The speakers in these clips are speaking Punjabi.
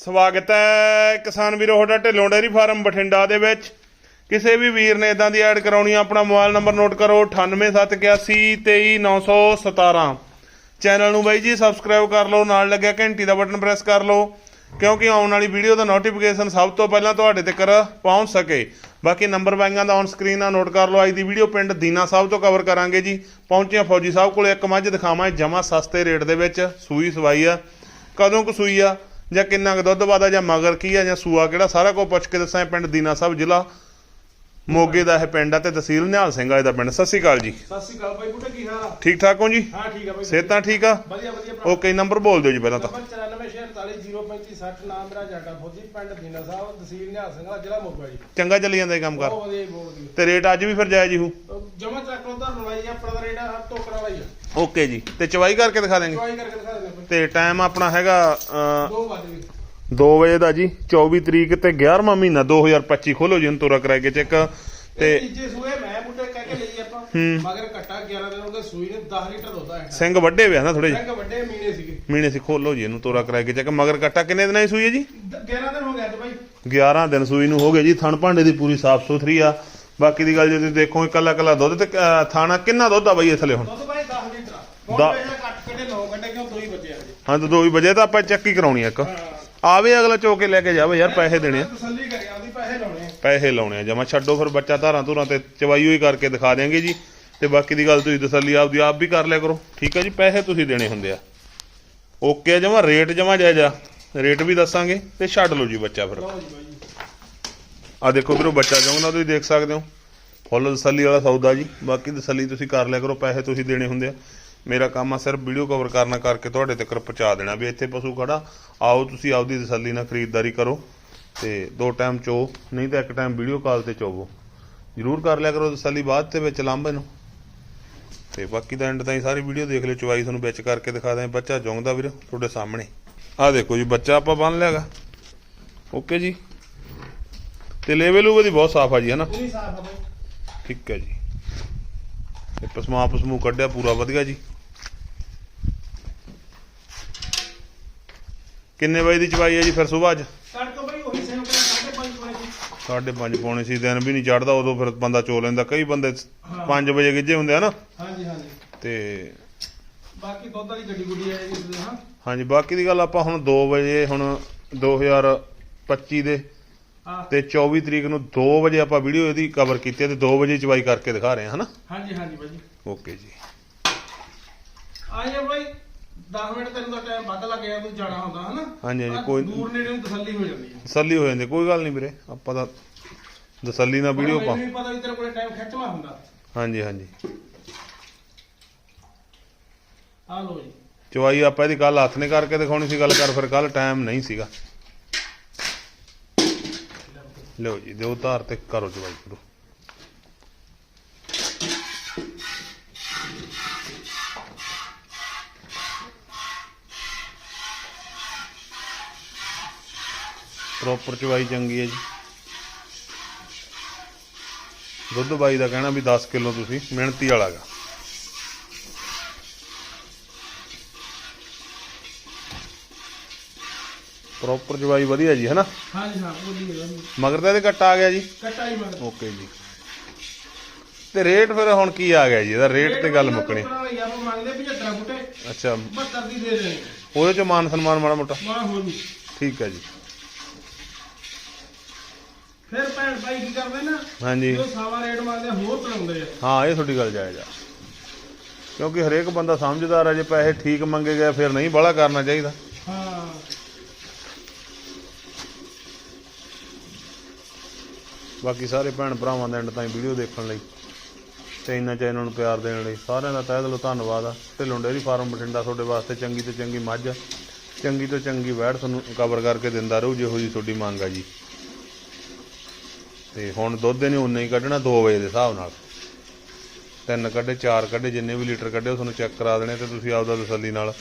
ਸਵਾਗਤ ਹੈ ਕਿਸਾਨ ਵੀਰੋ, ਤੁਹਾਡਾ ਢਿੱਲੋਂ ਡੇਅਰੀ ਫਾਰਮ ਬਠਿੰਡਾ ਦੇ ਵਿੱਚ। ਕਿਸੇ ਵੀ ਵੀਰ ਨੇ ਇਦਾਂ ਦੀ ਐਡ ਕਰਾਉਣੀ ਆ, ਆਪਣਾ ਮੋਬਾਈਲ ਨੰਬਰ ਨੋਟ ਕਰੋ 9871823717 ਚੈਨਲ ਨੂੰ ਬਾਈ ਜੀ, ਸਬਸਕ੍ਰਾਈਬ ਕਰ ਲਓ, ਨਾਲ ਲੱਗਿਆ ਘੰਟੀ ਦਾ ਬਟਨ ਪ੍ਰੈਸ ਕਰ ਲਓ, ਕਿਉਂਕਿ ਆਉਣ ਵਾਲੀ ਵੀਡੀਓ ਦਾ ਨੋਟੀਫਿਕੇਸ਼ਨ ਸਭ ਤੋਂ ਪਹਿਲਾਂ ਤੁਹਾਡੇ ਤੱਕ ਪਹੁੰਚ ਸਕੇ। ਬਾਕੀ ਨੰਬਰ ਬਾਈਆਂ ਦਾ ਔਨ ਸਕਰੀਨ ਆ ਨੋਟ ਕਰ ਲਓ, ਅੱਜ ਦੀ ਵੀਡੀਓ ਪਿੰਡ ਦੀਨਾ ਸਾਹਿਬ ਤੋਂ ਕਵਰ ਕਰਾਂਗੇ ਜੀ। ਪਹੁੰਚਿਆ ਫੌਜੀ ਸਾਹਿਬ ਕੋਲ, ਇੱਕ ਮੱਝ ਦਿਖਾਵਾਂ ਜਮਾ ਸਸਤੇ ਰੇਟ ਦੇ ਵਿੱਚ ਸੂਈ ਸਵਾਈ ਆ। ਕਦੋਂ ਕੁ ਸੂਈ ਆ? ਜਾਂ ਕਿੰਨਾ ਕੁ ਦੁੱਧ ਵਾਦਾ ਜਾਂ ਮਗਰ ਕੀ ਆ ਜਾਂ ਸੂਆ ਕਿਹੜਾ ਸਾਰਾ ਕੁਝ ਪੁੱਛ ਕੇ ਦੱਸਾਂ ਇਹ ਪਿੰਡ ਦੀਨਾ ਸਾਹਿਬ ਜ਼ਿਲ੍ਹਾ। ਮੋਗੇ ਦਾ ਇਹ ਪਿੰਡ ਆ ਤੇ ਤਹਿਸੀਲ ਨਿਹਾਲ ਸਿੰਘ ਆ ਇਹਦਾ ਪਿੰਡ। ਸਤਿ ਸ਼੍ਰੀ ਅਕਾਲ ਜੀ। ਸਤਿ ਸ਼੍ਰੀ ਅਕਾਲ ਬਾਈ ਬੁੱਢੇ ਕੀ ਹਾਲ ਆ? ਠੀਕ ਠਾਕ ਹੋ ਜੀ? ਹਾਂ ਠੀਕ ਆ ਬਾਈ ਸਿਹਤਾਂ ਠੀਕ ਆ? ਵਧੀਆ ਵਧੀਆ ਓਕੇ ਨੰਬਰ ਬੋਲ ਦਿਓ ਜੀ ਪਹਿਲਾਂ ਤਾਂ। ਨੰਬਰ 9448053035 ਨਾਮ ਮੇਰਾ ਜਾਗਾ ਫੌਜੀ ਪਿੰਡ ਦੀਨਾ ਸਾਹਿਬ ਤਹਿਸੀਲ ਨਿਹਾਲ ਸਿੰਘ ਵਾਲਾ ਜ਼ਿਲ੍ਹਾ ਮੋਗਾ ਜੀ। ਚੰਗਾ ਚੱਲੀ ਜਾਂਦਾ ਇਹ ਕੰਮ ਕਰ। ਬਹੁਤ ਵਧੀਆ ਬਹੁਤ ਵਧੀਆ। ਤੇ ਰੇਟ ਅੱਜ ਵੀ ਫਿਰ ਜਾਇਜ਼ ਹੀ ਹੂ ਜਮਾ ਚੱਕ ਲੋ ਧਰਨ ਵਾਲੀ ਆ, ਆਪਣਾ ਦਾ ਰੇਟ ਆ ਟੋਕਰਾ ਵਾਲਾ ਹੀ ਆ। ਓਕੇ ਜੀ। ਤੇ ਚਵਾਈ ਕਰਕੇ ਦਿਖਾ ਦੇਂਗੇ ਚੁਆਈ ਕਰਕੇ ਦਿਖਾ ਦਿੰਦੇ ਤੇ ਟਾਈਮ ਆਪਣਾ ਹੈਗਾ ਦੋ ਵੱਜ ਗਏ। 2 ਵਜੇ ਦਾ ਜੀ 24 ਤਰੀਕ ਤੇ 11ਵਾਂ ਮਹੀਨਾ 2025 ਖੋਲੋ ਜੀ ਹੁਣ ਤੋਰਾ ਕਰਾ ਕੇ ਚੈੱਕ। ਤੇ ਤੇ ਤੀਜੇ ਸੂਏ ਮੈਂ ਬੁੱਢੇ ਕਹਿ ਕੇ ਲਈ ਆਪਾਂ। ਮਗਰ ਘੱਟਾ 11 ਦਿਨ ਹੋ ਗਏ ਸੂਈ ਨੇ 10 ਲੀਟਰ ਦੁੱਧ ਆਇਆ। ਸਿੰਘ ਵੱਡੇ ਵੇ ਨਾ ਥੋੜੇ ਸਿੰਘ ਵੱਡੇ ਮੀਨੇ ਸੀਗੇ। ਮਹੀਨੇ ਸੀ ਖੋਲੋ ਜੀ ਇਹਨੂੰ ਤੋਰਾ ਕਰਾ ਕੇ ਚੈੱਕ। ਮਗਰ ਕੱਟਾ ਕਿੰਨੇ ਦਿਨਾਂ ਦੀ ਸੂਈ ਹੈ ਜੀ? 11 ਦਿਨ ਹੋ ਗਏ ਅੱਜ ਬਾਈ। 11 ਦਿਨ ਸੂਈ ਨੂੰ ਹੋ ਗਏ ਜੀ। ਥਣ ਭਾਂਡੇ ਦੀ ਪੂਰੀ ਸਾਫ਼ ਸੁਥਰੀ ਆ। ਬਾਕੀ ਦੀ ਗੱਲ ਜੇ ਤੁਸੀਂ ਦੇਖੋ ਇਕੱਲਾ ਇਕੱਲਾ ਦੁੱਧ ਤੇ ਥਾਣਾ ਕਿੰਨਾ ਦੁੱਧ ਆ ਬਈ ਇਹ ਥਲੇ ਹੁਣ? ਦੁੱਧ ਬਾਈ 10 ਲੀਟਰ ਆ ਹੁਣ ਦਸ- ਵੇਖ ਲੈ ਕੱਟ ਕੱਢੇ 9 ਘੰਟੇ ਕਿਉਂ 2 ਹੀ ਆ ਜੀ ਹਾਂ ਤਾਂ 2 ਵਜੇ ਤਾਂ ਆਪਾਂ ਚੱਕ ਹੀ ਕਰਾਉਣੀ ਆ ਇੱਕ। ਆਵੇ ਅਗਲਾ ਚੋ ਕੇ ਲੈ ਕੇ ਜਾਵੇ ਯਾਰ ਪੈਸੇ ਦੇਣੇ ਆ। ਤਸੱਲੀ ਕਰਿਆ ਉਹਦੀ ਪੈਸੇ ਲਾਉਣੇ ਆ। ਪੈਸੇ ਲਾਉਣੇ ਆ ਜਮਾ ਛੱਡੋ ਫਿਰ ਬੱਚਾ ਧਾਰਾਂ ਧੁਰਾਂ ਤੇ ਚਵਾਈ ਹੋਈ ਕਰਕੇ ਦਿਖਾ ਦੇਾਂਗੇ ਜੀ। ਤੇ ਬਾਕੀ ਦੀ ਗੱਲ ਤੁਸੀਂ ਤਸੱਲੀ ਆਪਦੀ ਆਪ ਵੀ ਕਰ ਲਿਆ ਕਰੋ। ਠੀਕ ਹੈ ਜੀ ਪੈਸੇ ਤੁਸੀਂ ਦੇਣੇ ਹੁੰਦੇ ਆ। ਓਕੇ ਜਮਾ ਰੇਟ ਜਮਾ ਜਾਇਜ਼। ਆ ਰੇਟ ਵੀ ਦੱਸਾਂਗੇ ਤੇ ਛੱਡ ਲਓ ਜੀ ਬੱਚਾ ਫਿਰ। ਲਓ ਜੀ ਬਾਈ। ਆ ਦੇਖੋ ਵੀਰੋ ਬੱਚਾ ਚਾਹੁੰਦਾ ਤੁਸੀਂ ਦੇਖ ਸਕਦੇ ਹੋ। ਫੁੱਲ ਤਸੱਲੀ ਵਾਲਾ ਸੌਦਾ ਜੀ। ਬਾਕੀ ਤਸੱਲੀ ਤੁਸੀਂ ਕਰ ਲਿਆ ਕਰੋ ਪੈਸੇ ਤੁਸੀਂ ਦੇਣੇ ਹੁੰਦੇ ਆ। ਮੇਰਾ ਕੰਮ ਆ ਸਿਰਫ ਵੀਡੀਓ ਕਵਰ ਕਰਨਾ ਕਰਕੇ ਤੁਹਾਡੇ ਤੱਕ ਪਹੁੰਚਾ ਦੇਣਾ ਵੀ ਇੱਥੇ ਪਸ਼ੂ ਖੜਾ। ਆਓ ਤੁਸੀਂ ਆਪਦੀ ਤਸੱਲੀ ਨਾਲ ਖਰੀਦਦਾਰੀ ਕਰੋ ਤੇ ਦੋ ਟਾਈਮ ਚੋ ਨਹੀਂ ਤਾਂ ਇੱਕ ਟਾਈਮ ਵੀਡੀਓ ਕਾਲ ਤੇ ਚੋਵੋ। ਜਰੂਰ ਕਰ ਲਿਆ ਕਰੋ ਤਸੱਲੀ ਬਾਅਦ ਤੇ ਵਿੱਚ ਲਾਂਭੇ ਨੂੰ। ਤੇ ਬਾਕੀ ਦਾ ਐਂਡ ਤਾਈਂ ਸਾਰੀ ਵੀਡੀਓ ਦੇਖ ਲਿਓ ਚਵਾਈ ਤੁਹਾਨੂੰ ਵਿੱਚ ਕਰਕੇ ਦਿਖਾ ਦਾਂ ਬੱਚਾ ਜੋਂਦਾ ਵੀਰ ਤੁਹਾਡੇ ਸਾਹਮਣੇ। ਆਹ ਦੇਖੋ ਜੀ ਬੱਚਾ ਆਪਾਂ ਬੰਨ ਲਿਆਗਾ ਓਕੇ ਜੀ। ਤੇ ਲੈਵਲ ਉਹਦੀ ਬਹੁਤ ਸਾਫ਼ ਆ ਜੀ ਹਨਾ ਪੂਰੀ ਸਾਫ਼ ਆ ਬਾਈ ਠੀਕ ਹੈ ਜੀ। ਤੇ ਪਸਮਾ ਪਸਮੂ ਕੱਢਿਆ ਪੂਰਾ ਵਧੀਆ ਜੀ। ਕਿੰਨੇ ਵਜੇ ਦੀ ਚਵਾਈ ਹੈ ਜੀ ਫਿਰ ਸਵੇਰ ਅੱਜ? ਕੱਟ ਤੋਂ ਬਾਈ ਉਹੀ ਸੇਮ ਕਰ 5.5 ਵਜੇ ਦੀ ਸਾਢੇ ਪੰਜ ਪੌਣੇ ਸੀ ਦਿਨ ਵੀ ਨਹੀਂ ਚੜਦਾ ਉਦੋਂ ਫਿਰ ਬੰਦਾ ਚੋ ਲੈਂਦਾ। ਕਈ ਬੰਦੇ 5 ਵਜੇ ਗਿੱਜੇ ਹੁੰਦੇ ਆ ਨਾ। ਹਾਂਜੀ ਹਾਂਜੀ। ਤੇ ਬਾਕੀ ਦੁੱਧ ਵਾਲੀ ਗੱਡੀ ਗੁੱਡੀ ਆਏਗੀ ਇਸ ਦੇ ਹਾਂ। ਹਾਂਜੀ ਬਾਕੀ ਦੀ ਗੱਲ ਆਪਾਂ ਹੁਣ 2 ਵਜੇ ਹੁਣ 2025 ਦੇ ਤੇ 24 ਤਰੀਕ ਨੂੰ 2 ਵਜੇ ਆਪਾਂ ਵੀਡੀਓ ਇਹਦੀ ਕਵਰ ਕੀਤੀ ਹੈ ਤੇ 2 ਵਜੇ ਚਵਾਈ ਕਰਕੇ ਦਿਖਾ ਰਹੇ ਹਾਂ ਹਨਾ? ਹਾਂਜੀ ਹਾਂਜੀ ਬਾਈ ਜੀ। ਓਕੇ ਜੀ। ਆਇਆ ਬਾਈ 10 ਮਿੰਟ ਤੈਨੂੰ ਦਾ ਟਾਈਮ ਵੱਧ ਲੱਗ ਗਿਆ ਤੂੰ ਜਾਣਾ ਹੁੰਦਾ ਹਨਾ? ਹਾਂਜੀ, ਹਾਂਜੀ, ਪਰ ਕੋਈ- ਦੂਰ ਨੇੜੇ ਨੂੰ ਤਸੱਲੀ ਹੋ ਜਾਂਦੀ ਹੈ। ਤਸੱਲੀ ਹੋ ਜਾਂਦੀ ਕੋਈ ਗੱਲ ਨਹੀਂ ਵੀਰੇ ਆਪਾਂ ਤਾਂ ਤਸੱਲੀ ਨਾਲ ਵੀਡੀਓ ਪਾ ਮੈਨੂੰ ਨਹੀਂ ਪਤਾ ਵੀ ਤੇਰੇ ਕੋਲੇ ਟਾਈਮ ਖਿੱਚਵਾ ਹੁੰਦਾ। ਹਾਂਜੀ ਹਾਂਜੀ। ਆ ਲੋ ਜੀ। ਚਵਾਈ ਆਪਾਂ ਇਹਦੀ ਕੱਲ ਹੱਥ ਨੇ ਕਰਕੇ ਦਿਖਾਉਣੀ ਸੀ ਗੱਲ ਕਰ ਫਿਰ ਕੱਲ ਟਾਈਮ ਨਹੀਂ ਸੀਗਾ। ਲਓ ਜੀ, ਦਿਓ ਧਾਰ ਤੇ ਕਰੋ ਚਵਾਈ ਕਰੋ। ਪ੍ਰੋਪਰ ਚਵਾਈ ਚੰਗੀ ਹੈ ਜੀ। ਦੁੱਧ ਬਾਈ ਦਾ ਕਹਿਣਾ ਵੀ 10 ਕਿਲੋ ਤੁਸੀਂ ਮਿਹਨਤੀ ਵਾਲਾ ਪ੍ਰੋਪਰ ਜਵਾਈ ਵਧੀਆ ਜੀ ਹੈਨਾ? ਹਾਂਜੀ ਹਾਂ ਗਿਆ ਜੀ ਮਗਰ ਤਾਂ ਇਹਦੇ ਕੱਟਾ ਆ ਗਿਆ ਜੀ? ਕੱਟਾ ਹੀ ਮਗਰ। ਓਕੇ ਜੀ। ਤੇ ਰੇਟ ਫਿਰ ਹੁਣ ਕੀ ਆ ਗਿਆ ਜੀ? ਇਹਦਾ ਰੇਟ ਤੇ ਗੱਲ ਮੁੱਕਣੀ। ਆਪਾਂ ਮੰਗਦੇ 75 ਬੁੱਟੇ। ਅੱਛਾ। 72 ਦੀ ਦੇ ਦੇਣੀ। ਉਹਦੇ ਚ ਮਾਨ ਸਨਮਾਨ ਮਾੜਾ ਮੋਟਾ? ਮਾਂ ਹੋ ਠੀਕ ਹੈ ਜੀ। ਫਿਰ ਭੈਣ ਭਾਈ ਕੀ ਕਰਦੇ ਨਾ? ਹਾਂਜੀ। ਜੋ ਸਾਵਾ ਰੇਟ ਮੰਗਦੇ ਆ, ਹੋਰ ਤੜਾਉਂਦੇ ਆ। ਹਾਂ ਇਹ ਤੁਹਾਡੀ ਗੱਲ ਜਾਇਜ਼ ਆ। ਕਿਉਂਕਿ ਹਰੇਕ ਬੰਦਾ ਸਮਝਦਾਰ ਆ ਜੇ ਪੈਸੇ ਠੀਕ ਮੰਗੇ ਗਏ ਫਿਰ ਨਹੀਂ ਬੜਾ ਕਰਨਾ ਚਾਹੀਦਾ। ਹਾਂ। ਬਾਕੀ ਸਾਰੇ ਭੈਣ ਭਰਾਵਾਂ ਦਾ ਐਂਡ ਤਾਈਂ ਵੀਡੀਓ ਦੇਖਣ ਲਈ ਤੇ ਇੰਨਾ ਚੈਨਲ ਨੂੰ ਪਿਆਰ ਦੇਣ ਲਈ। ਸਾਰਿਆਂ ਦਾ ਤਹਿ ਦਿਲੋਂ ਧੰਨਵਾਦ ਆ। ਢਿੱਲੋਂ ਡੇਅਰੀ ਫਾਰਮ ਬਠਿੰਡਾ ਤੁਹਾਡੇ ਵਾਸਤੇ ਚੰਗੀ ਤੋਂ ਚੰਗੀ ਮੱਝ ਚੰਗੀ ਤੋਂ ਚੰਗੀ ਵੈੜ ਤੁਹਾਨੂੰ ਕਵਰ ਕਰਕੇ ਦਿੰਦਾ ਰਹੂ ਜਿਹੋ ਜੀ ਤੁਹਾਡੀ ਮੰਗ ਆ ਜੀ। ਤੇ ਹੁਣ ਦੁੱਧ ਇਹਨੇ ਉਨਾ ਹੀ ਕੱਢਣਾ 2 ਵਜੇ ਦੇ ਹਿਸਾਬ ਨਾਲ। ਤਿੰਨ ਕੱਢੇ, ਚਾਰ ਕੱਢੇ, ਜਿੰਨੇ ਵੀ ਲੀਟਰ ਕੱਢੇ ਉਹ ਤੁਹਾਨੂੰ ਚੈੱਕ ਕਰਾ ਦੇਣੇ ਤੇ ਤੁਸੀਂ ਆਪਦਾ ਤਸੱਲੀ ਨਾਲ।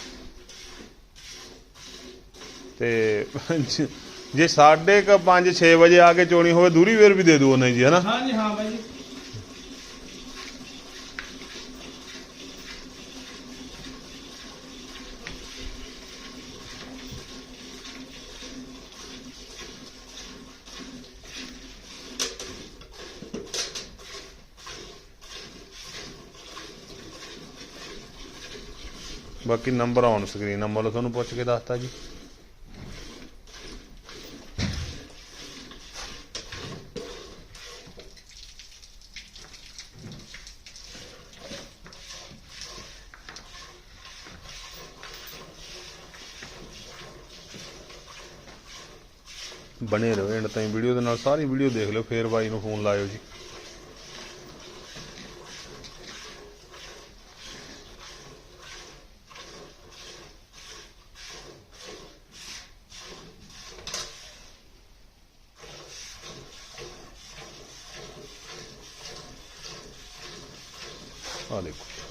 ਤੇ ਜੇ 5:30 6 ਵਜੇ ਆ ਕੇ ਚੋਣੀ ਹੋਵੇ ਦੂਰੀ ਵੇਰ ਵੀ ਦੇ ਦਿਓ ਉਹਨੇ ਜੀ ਹਨਾ? ਹਾਂਜੀ ਹਾਂ ਬਾਈ ਜੀ। ਬਾਕੀ ਨੰਬਰ ਆਨ ਸਕਰੀਨ ਨੰਬਰ ਤੁਹਾਨੂੰ ਪੁੱਛ ਕੇ ਦੱਸਤਾ ਜੀ। ਬਣੇ ਰਹੋ ਐਂਡ ਤਾਈਂ ਵੀਡੀਓ ਦੇ ਨਾਲ ਸਾਰੀ ਵੀਡੀਓ ਦੇਖ ਲਿਓ, ਫੇਰ ਬਾਈ ਨੂੰ ਫੋਨ ਲਾਇਓ ਜੀ। ਆ ਦੇਖੋ।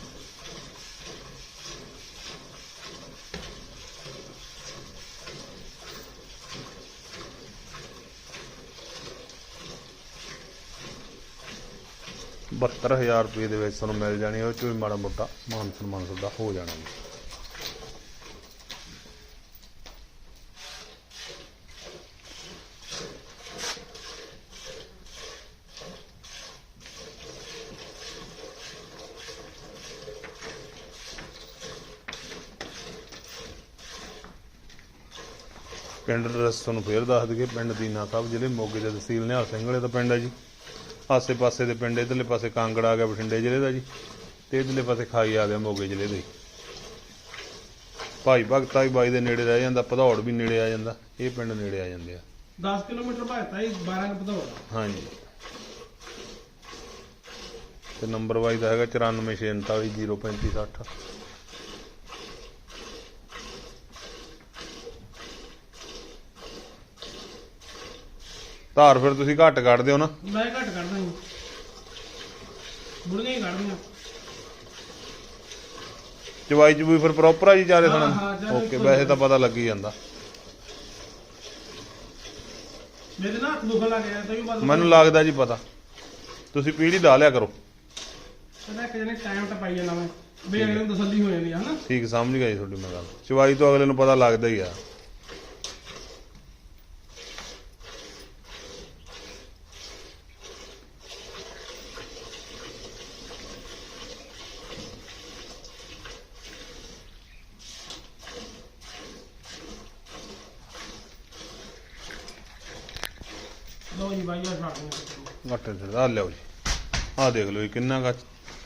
ਬਹੱਤਰ ਹਜ਼ਾਰ ਰੁਪਏ ਦੇ ਵਿੱਚ ਤੁਹਾਨੂੰ ਮਿਲ ਜਾਣੀ ਉਹ ਚੋਂ ਵੀ ਮਾੜਾ ਮੋਟਾ ਮਾਨ ਸਨਮਾਨ ਤੁਹਾਡਾ ਹੋ ਜਾਣਾ ਜੀ। ਪਿੰਡ ਐਡਰੈਸ ਤੁਹਾਨੂੰ ਫੇਰ ਦੱਸ ਦਈਏ, ਪਿੰਡ ਦੀਨਾ ਸਾਹਿਬ, ਜ਼ਿਲ੍ਹੇ ਮੋਗੇ ਦੇ ਤਹਿਸੀਲ ਨਿਹਾਲ ਸਿੰਘ ਵਾਲੇ ਦਾ ਪਿੰਡ ਹੈ ਜੀ। ਆਸੇ ਪਾਸੇ ਦੇ ਪਿੰਡ ਇਧਰਲੇ ਪਾਸੇ ਕਾਂਗੜਾ ਆ ਗਿਆ ਬਠਿੰਡੇ ਜ਼ਿਲ੍ਹੇ ਦਾ ਜੀ। ਤੇ ਇਧਰਲੇ ਪਾਸੇ ਖਾਈ ਆ ਗਿਆ ਮੋਗੇ ਜ਼ਿਲ੍ਹੇ ਦੇ। ਭਾਈ ਭਗਤਾ ਵੀ ਬਾਈ ਦੇ ਨੇੜੇ ਰਹਿ ਜਾਂਦਾ ਭਦੌੜ ਵੀ ਨੇੜੇ ਆ ਜਾਂਦਾ ਇਹ ਪਿੰਡ ਨੇੜੇ ਆ ਜਾਂਦੇ ਆ। 10 ਕਿਲੋਮੀਟਰ ਭਾਗਤਾ ਜੀ 12 ਕੁ ਪਧੌੜ ਹਾਂਜੀ। ਤੇ ਨੰਬਰ ਵਾਈਜ਼ ਦਾ ਹੈਗਾ 9463403560 ਧਾਰ ਫਿਰ ਤੁਸੀਂ ਘੱਟ ਕੱਢਦੇ ਹੋ ਨਾ। ਮੈਂ ਘੱਟ ਕੱਢਦਾ ਜੀ ਬੁੜੀਆਂ ਹੀ ਕੱਢਦੀਆਂ ਚਵਾਈ ਚਬੂਈ ਫਿਰ ਪ੍ਰੋਪਰ ਆ ਜੀ ਚਾਰੇ ਹਾਂ, ਥਣਾ ਹਾਂ, ਚਾਰੇ ਓਕੇ ਵੈਸੇ ਤਾਂ ਪਤਾ ਲੱਗ ਹੀ ਜਾਂਦਾ। ਮੇਰੇ ਨਾਲ ਹੱਥ ਦੁਖਣ ਲੱਗ ਗਿਆ ਤਾਂ ਵੀ ਬਸ ਮੈਨੂੰ ਲੱਗਦਾ ਜੀ ਪਤਾ। ਤੁਸੀਂ ਪੀੜੀ ਲਾ ਲਿਆ ਕਰੋ। ਕਹਿੰਦਾ ਇੱਕ ਜਣੇ ਟਾਈਮ ਟਪਾਈ ਜਾਂਦਾ ਮੈਂ। ਵੀ ਅਗਲੇ ਨੂੰ ਤਸੱਲੀ ਹੋ ਜਾਂਦੀ ਹੈ ਹਨਾ? ਠੀਕ ਸਮਝ ਗਿਆ ਜੀ ਤੁਹਾਡੀ ਮੈਂ ਗੱਲ। ਚਵਾਈ ਤੋਂ ਅਗਲੇ ਨੂੰ ਪਤਾ ਲੱਗਦਾ ਹੀ ਆ। ਲਓ ਜੀ ਬਾਈ ਆ ਛੱਡ ਦਿੰਦੇ ਘੱਟੇ ਤੇ ਆ ਲਿਓ ਜੀ। ਆਹ ਦੇਖ ਲਓ ਜੀ ਕਿੰਨਾ ਗਾ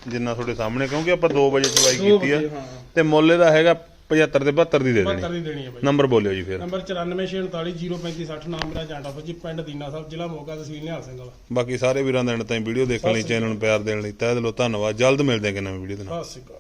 ਜਿੰਨਾ ਤੁਹਾਡੇ ਸਾਹਮਣੇ ਕਿਉਂਕਿ ਆਪਾਂ 2 ਵਜੇ ਚਵਾਈ ਦੋ ਕੀਤੀ ਆ। ਵਜੇ, ਹਾਂ। ਤੇ ਮੁੱਲ ਇਹਦਾ ਹੈਗਾ 75 ਤੇ 72 ਦੀ ਦੇ 72 ਦੇਣੀ ਦੀ ਦੇਣੀ ਹੈ ਬਾਈ। ਨੰਬਰ ਬੋਲਿਓ ਜੀ ਫਿਰ। ਨੰਬਰ 9464403560 ਨਾਮ ਮੇਰਾ ਜਾਂਡਾ ਫੌਜੀ ਪਿੰਡ ਦੀਨਾ ਸਾਹਿਬ ਜ਼ਿਲ੍ਹਾ ਮੋਗਾ ਤਹਿਸੀਲ ਨਿਹਾਲ ਸਿੰਘ ਵਾਲਾ। ਬਾਕੀ ਸਾਰੇ ਵੀਰਾਂ ਦਾ ਐਂਡ ਤਾਈਂ ਵੀਡੀਓ ਦੇਖਣ ਲਈ ਚੈਨਲ ਨੂੰ ਪਿਆਰ ਦੇਣ ਲਈ ਤਹਿ ਦਿਲੋਂ ਧੰਨਵਾਦ। ਜਲਦ ਮਿਲਦੇ ਹਾਂ ਕਿ ਨਵੀਂ ਵੀਡੀਓ ਦੇ ਨਾਲ। ਸਤਿ ਸ਼੍ਰੀ ਅਕਾਲ।